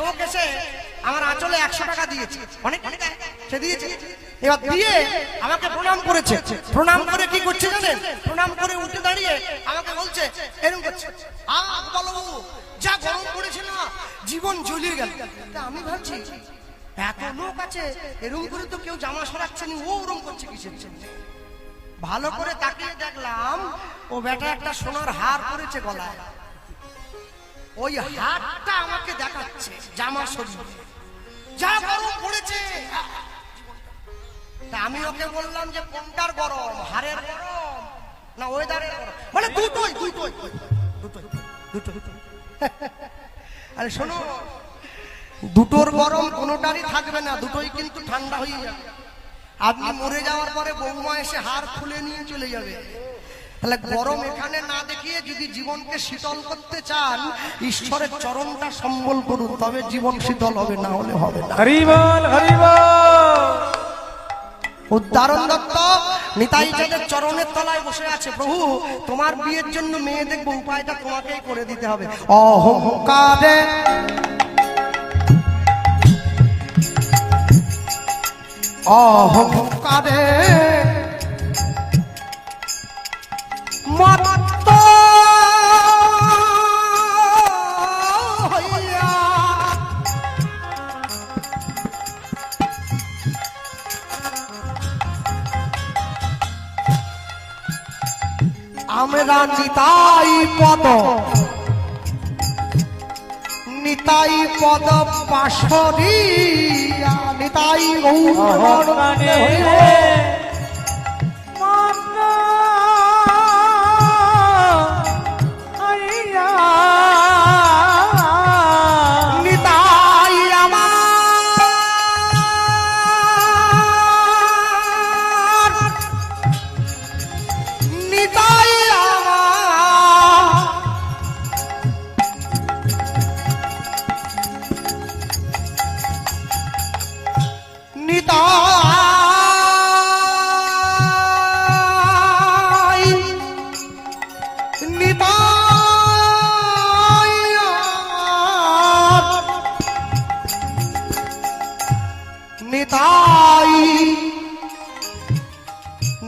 লোক এসে আমার আঁচলে একশো টাকা দিয়েছে। অনেক সে দিয়েছে। এবার দিয়ে আমাকে প্রণাম করেছে। প্রণাম করে কি করছে জানেন? প্রণাম করে উঠে দাঁড়িয়ে আমাকে বলছে এরকম করছে যা গরম পড়েছে না, জীবন জ্বলিয়ে গেল। আমি ভাবছি, এত লোক আছে করে তো কেউ জামা সরাচ্ছে না, ও ওরম করছে কিসের ভালো করে তাকিয়ে দেখলাম, ও বেটা একটা সোনার হার পরেছে গলায়। ওই হারটা আমাকে দেখাচ্ছে জামা শরীর। যা গরম পড়েছে। তা আমি ওকে বললাম যে, কোনটার গরম? হারের গরম না ওয়েদারের গরম? মানে দুটোই দুটোই দুটোই দুটোই আরে শোনো, দুটোর গরম কোনোটারই থাকবে না, দুটোই কিন্তু ঠান্ডা হয়ে যাবে। আপনি মরে যাওয়ার পরে বৌমা এসে হার খুলে নিয়ে চলে যাবে। তাহলে গরম এখানে না দেখিয়ে যদি জীবনকে শীতল করতে চান ঈশ্বরের চরণটা সম্বল করুন তবে জীবন শীতল হবে না হলে হবে না। উদাহরণ দত্ত নিতাই চাঁদের চরণের তলায় বসে আছে প্রভু তোমার বিয়ের জন্য মেয়ে দেখব উপায়টা তোমাকেই করে দিতে হবে। অহংকারে অহংকারে আমরা নিতাই পদ। নিতাই পদ পাশরি নিতাই গৌর নিতাই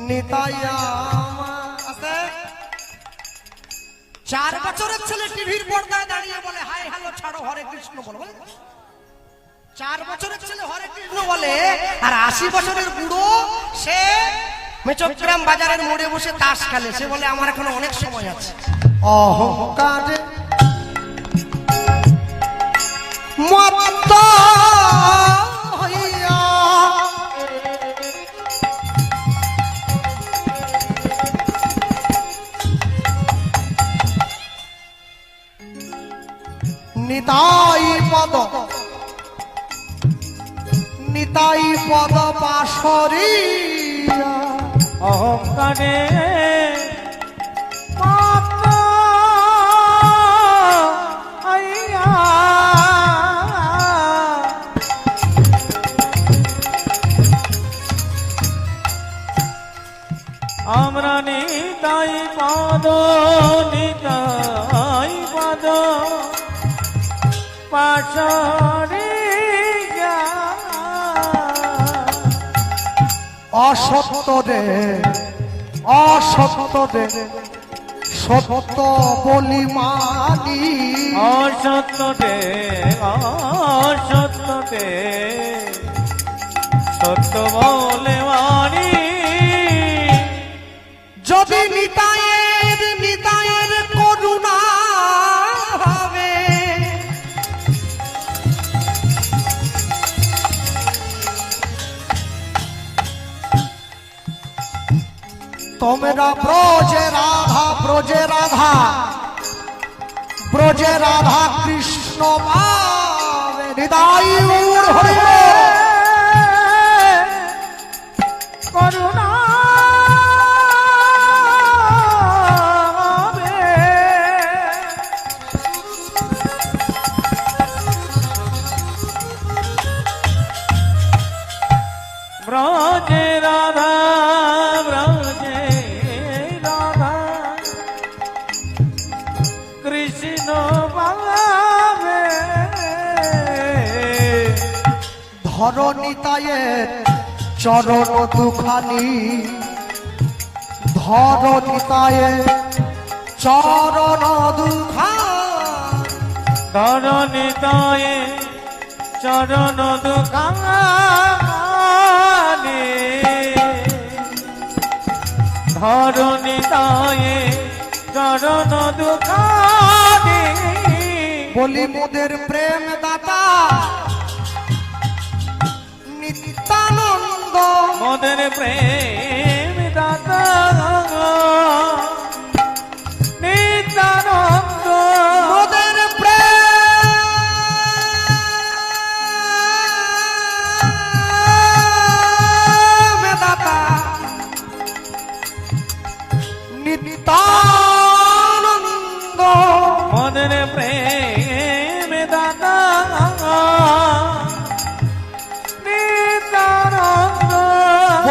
নিতাই? চার বছরের ছেলে টিভির পর্দায় দাঁড়িয়ে বলে, হাই, হ্যালো, ছাড়ো, হরে কৃষ্ণ বলো। চার বছরের ছেলে হরে কৃষ্ণ বলে, আর আশি বছরের বুড়ো, সে মেচগ্রাম বাজারের মোড়ে বসে তাস খেলে। সে বলে, আমার এখনও অনেক সময় আছে। অহংকারে নিতাই পদ। নিতাই পদ পাশরিয়া। অহংকারে অসত্য রে অসত্য রে সত্য বলি মানি। অসত্যতে অসত্যতে সত্য বলে মানি। তোমরা ব্রজে রাধা ব্রজে রাধা ব্রজে রাধা কৃষ্ণ ব্রজে রাধা ধরণিতায়ের চরণ দুখানি। ধরণিতায়ের চরণ দুখানি। ধরণী চরণ দুকানে ধরণী দয়ে চরণ দুকানে বলি মোদের প্রেম দাতা মোদের প্রেম দাতা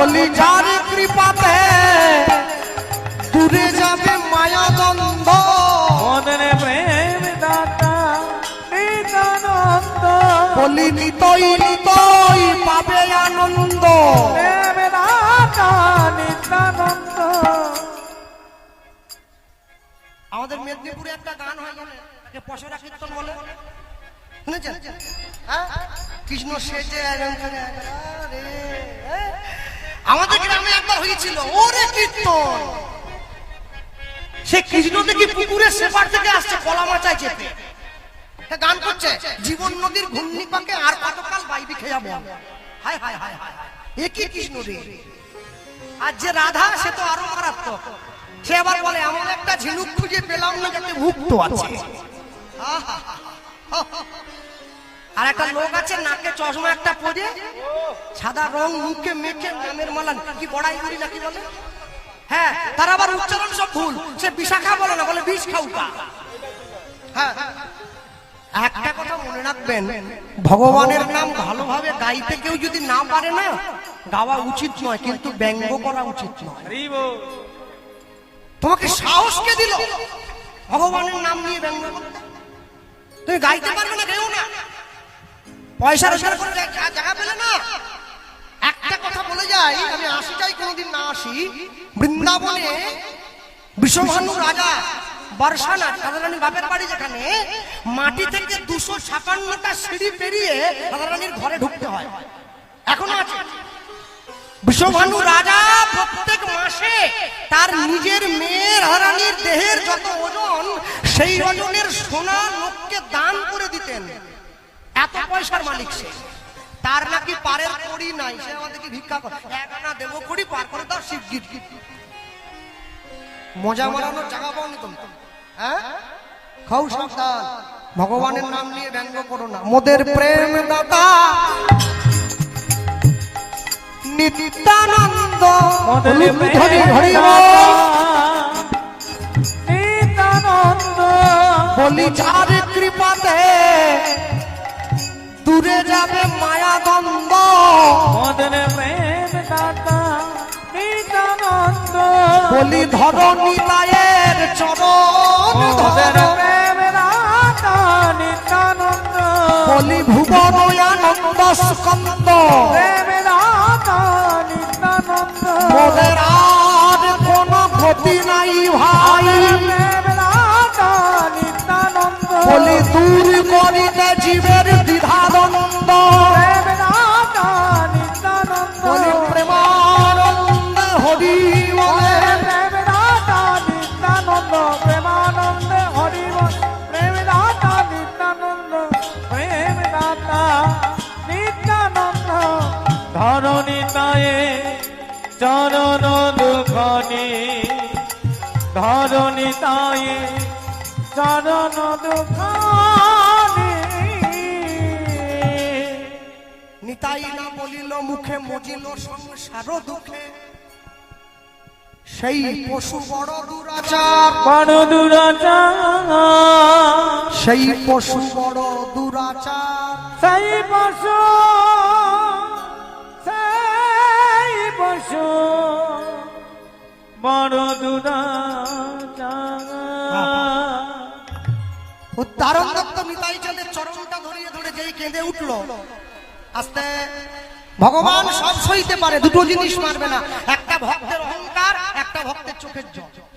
বলি যার কৃপাতে দূরে যাবে মায়া দ্বন্দ্ব মোদের প্রেম দাতা নিত্যানন্দ বলি নিতই নিতই পাবে আনন্দ। প্রেম দাতা নিত্যানন্দ আমাদের মেদিনীপুরে একটা গান হয় জানেন পশরা কীর্তন বলে। শুনেছেন? হ্যাঁ? কৃষ্ণ সেজে একজন আরে? আমাদের গ্রামে একবার হয়েছিল। ওরে কীর্তন। সে কৃষ্ণ দেখি পুকুরের সেপার থেকে আসছে, কলা মাচায় সে গান করছে, জীবন নদীর ঘূর্ণি পাকে আর কতকাল বাইবি খেয়া বল হায় হায় হায় হায়। এ কি কৃষ্ণ রে? আর যে রাধা, সে তো আরও মারাত্মক। সে আবার বলে, এমন একটা ঝিনুক খুঁজে পেলাম না যাতে ভুক্ত আছে। আহা! আর একটা লোক আছে, নাকে চশমা একটা পরে, সাদা রং, মুখে মেখে, নামের মালান কি বড়াই করি নাকি বলে? হ্যাঁ তার আবার উচ্চারণ সব ভুল। সে বিশাখা বলে না, বলে বিষ খাউকা হ্যাঁ একটা কথা মনে রাখবেন, ভগবানের নাম ভালোভাবে গাইতে কেউ যদি না পারে না, গাওয়া উচিত নয়, কিন্তু ব্যঙ্গ করা উচিত নয়। তোমাকে সাহস কে দিল? ভগবানের নাম নিয়ে ব্যঙ্গ? তুমি গাইতে পারবে না কেউ না। পয়সা রোজগার করে জায়গা পেলে না। একটা কথা বলে যাই, আমি আসি যাই, কোনোদিন না আসি। বৃন্দাবনে বিশ্বভানু রাজা বর্ষানা রাধারানী বাপের বাড়ি যেখানে, মাটি থেকে দুশো সিঁড়ি পেরিয়ে ঘরে ঢুকতে হয়। রাজা প্রত্যেক মাসে তার নিজের মেয়ে রাধারানীর দেহের যত ওজন, সেই ওজনের সোনা লোককে দান করে দিতেন। এত পয়সার মালিক সে। তার নাকি পারের কড়ি নাই সে আমাদেরকে ভিক্ষা করে। এক আনা দেবো কড়ি পার করে দাও শিবগির মজা মারানোর জায়গা পাওনি তোমরা হ্যাঁ? খাও সাবধান। ভগবানের নাম নিয়ে ব্যঙ্গ করো না। মোদের প্রেম দাতা নিত্যানন্দ হরি হরি। নিত্যানন্দ। বলি যার যাবে মায়া দ্বন্দ্ব মোদের প্রেম দাতা নিত্যানন্দ বলি ধরণী তায়ের চরণ ধর। বলি ভুবন আনন্দ স্কন্দ। মোদের আর কোন ক্ষতি নাই ভাই। বলি দূর করিতে জীবের দ্বিধাদ্বন্দ্ব দুখনি ধরণী তায়ে চরণ দুখনি। নিতাই না বলিল মুখে মজিল সংসার দুঃখে। সেই পশু বড় দুরাচার। বড় দুরাচার। সেই পশু বড় দুরাচার। সেই পশু সেই পশু। চরণটা ধরিয়ে ধরে কেঁদে আস্তে। ভগবান সব সইতে পারে, দুটো জিনিস মারবে না। একটা ভক্তের অহংকার, একটা ভক্তের চোখের জল।